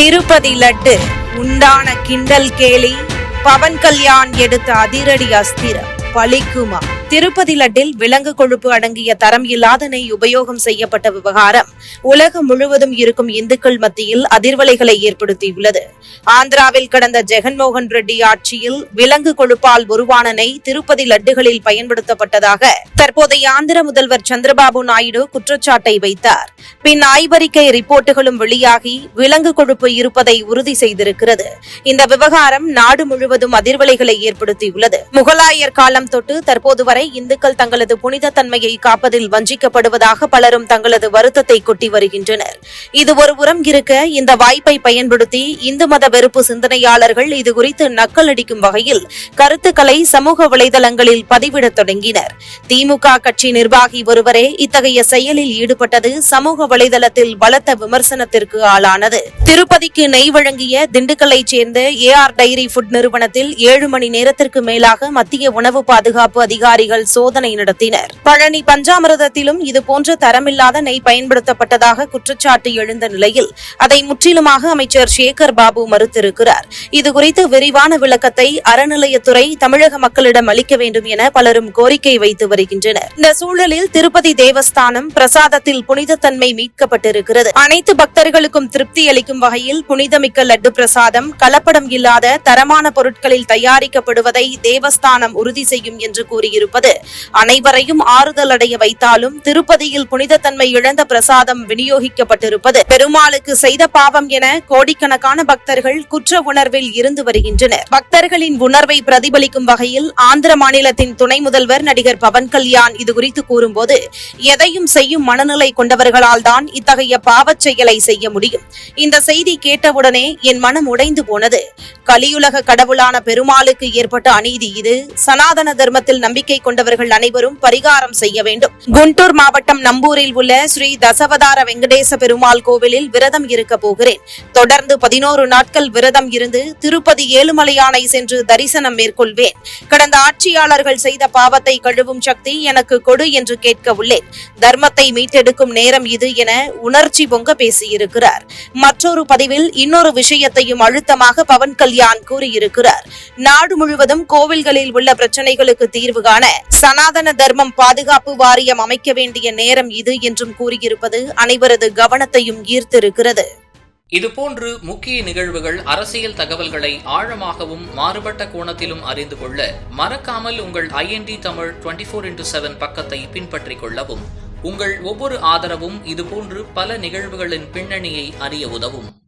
திருப்பதி லட்டு. உண்டான கிண்டல் கேலி பவன் கல்யாண் எடுத்த அதிரடி அஸ்திரம் பலிக்குமா திருப்பதி லட்டில் விலங்கு கொழுப்பு அடங்கிய தரம் இல்லாத நெய் உபயோகம் செய்யப்பட்ட விவகாரம் உலகம் முழுவதும் இருக்கும் இந்துக்கள் மத்தியில் அதிர்வலைகளை ஏற்படுத்தியுள்ளது. ஆந்திராவில் கடந்த ஜெகன்மோகன் ரெட்டி ஆட்சியில் விலங்கு கொழுப்பால் உருவான நெய் திருப்பதி லட்டுகளில் பயன்படுத்தப்பட்டதாக தற்போதைய ஆந்திர முதல்வர் சந்திரபாபு நாயுடு குற்றச்சாட்டை வைத்தார். பின் ஆய்வறிக்கை ரிப்போர்ட்டுகளும் வெளியாகி விலங்கு கொழுப்பு இருப்பதை உறுதி செய்திருக்கிறது. இந்த விவகாரம் நாடு முழுவதும் அதிர்வலைகளை ஏற்படுத்தியுள்ளது. முகலாயர் காலம் தொட்டு தற்போது வரை வரை இந்துக்கள் தங்களது புனித தன்மையை காப்பதில் வஞ்சிக்கப்படுவதாக பலரும் தங்களது வருத்தத்தை கொட்டி வருகின்றனர். இது ஒரு புறம் இருக்க இந்த வாய்ப்பை பயன்படுத்தி இந்து மத வெறுப்பு சிந்தனையாளர்கள் இதுகுறித்து நக்கல் அடிக்கும் வகையில் கருத்துக்களை சமூக வலைதளங்களில் பதிவிடத் தொடங்கினர். திமுக கட்சி நிர்வாகி ஒருவரே இத்தகைய செயலில் ஈடுபட்டது சமூக வலைதளத்தில் பலத்த விமர்சனத்திற்கு ஆளானது. திருப்பதிக்கு நெய் வழங்கிய திண்டுக்கல்லைச் சேர்ந்த ஏ ஆர் டைரி ஃபுட் நிறுவனத்தில் ஏழு மணி நேரத்திற்கு மேலாக மத்திய உணவு பாதுகாப்பு அதிகாரிகள் அதிகாரிகள் சோதனை நடத்தினர். பழனி பஞ்சாமிரதத்திலும் இதுபோன்ற தரமில்லாத நெய் பயன்படுத்தப்பட்டதாக குற்றச்சாட்டு எழுந்த நிலையில் அதை முற்றிலுமாக அமைச்சர் சேகர் பாபு மறுத்திருக்கிறார். இதுகுறித்து விரிவான விளக்கத்தை அறநிலையத்துறை தமிழக மக்களிடம் அளிக்க வேண்டும் என பலரும் கோரிக்கை வைத்து வருகின்றனர். இந்த சூழலில் திருப்பதி தேவஸ்தானம் பிரசாதத்தில் புனிதத்தன்மை மீட்கப்பட்டிருக்கிறது. அனைத்து பக்தர்களுக்கும் திருப்தி அளிக்கும் வகையில் புனிதமிக்க லட்டு பிரசாதம் கலப்படம் இல்லாத தரமான பொருட்களில் தயாரிக்கப்படுவதை தேவஸ்தானம் உறுதி செய்யும் என்று கூறியிருப்பது அனைவரையும் ஆறுதல் அடைய வைத்தாலும் திருப்பதியில் புனிதத்தன்மை இழந்த பிரசாதம் விநியோகிக்கப்பட்டிருப்பது. பெருமாளுக்கு செய்த பாவம் என கோடிக்கணக்கான பக்தர்கள் குற்ற உணர்வில் இருந்து வருகின்றனர். பக்தர்களின் உணர்வை பிரதிபலிக்கும் வகையில் ஆந்திர மாநிலத்தின் துணை முதல்வர் நடிகர் பவன் கல்யாண் இதுகுறித்து கூறும்போது எதையும் செய்யும் மனநிலை கொண்டவர்களால் தான் இத்தகைய பாவச் செயலை செய்ய முடியும். இந்த செய்தி கேட்டவுடனே என் மனம் உடைந்து போனது. கலியுலக கடவுளான பெருமாளுக்கு ஏற்பட்ட அநீதி இது. சனாதன தர்மத்தில் நம்பிக்கை கொண்டவர்கள் அனைவரும் பரிகாரம் செய்ய வேண்டும். குண்டூர் மாவட்டம் நம்பூரில் உள்ள ஸ்ரீ தசவதார வெங்கடேச பெருமாள் கோவிலில் விரதம் இருக்க போகிறேன். தொடர்ந்து பதினோரு நாட்கள் விரதம் இருந்து திருப்பதி ஏழுமலையானை சென்று தரிசனம் மேற்கொள்வேன். கடந்த ஆட்சியாளர்கள் செய்த பாவத்தை கழுவும் சக்தி எனக்கு கொடு என்று கேட்க உள்ளேன். தர்மத்தை மீட்டெடுக்கும் நேரம் இது என உணர்ச்சி பொங்க பேசியிருக்கிறார். மற்றொரு பதிவில் இன்னொரு விஷயத்தையும் அழுத்தமாக பவன் கல்யாண் கூறியிருக்கிறார். நாடு முழுவதும் கோவில்களில் உள்ள பிரச்சனைகளுக்கு தீர்வு காண சனாதன தர்மம் பாதுகாப்பு வாரியம் அமைக்க வேண்டிய நேரம் இது என்றும் கூறியிருப்பது அனைவரது கவனத்தையும் ஈர்த்திருக்கிறது. இதுபோன்று முக்கிய நிகழ்வுகள் அரசியல் தகவல்களை ஆழமாகவும் மாறுபட்ட கோணத்திலும் அறிந்து கொள்ள மறக்காமல் உங்கள் IND Tamil twenty four into seven பக்கத்தை பின்பற்றிக் கொள்ளவும் உங்கள் ஒவ்வொரு ஆதரவும் இதுபோன்று பல நிகழ்வுகளின் பின்னணியை அறிய உதவும்.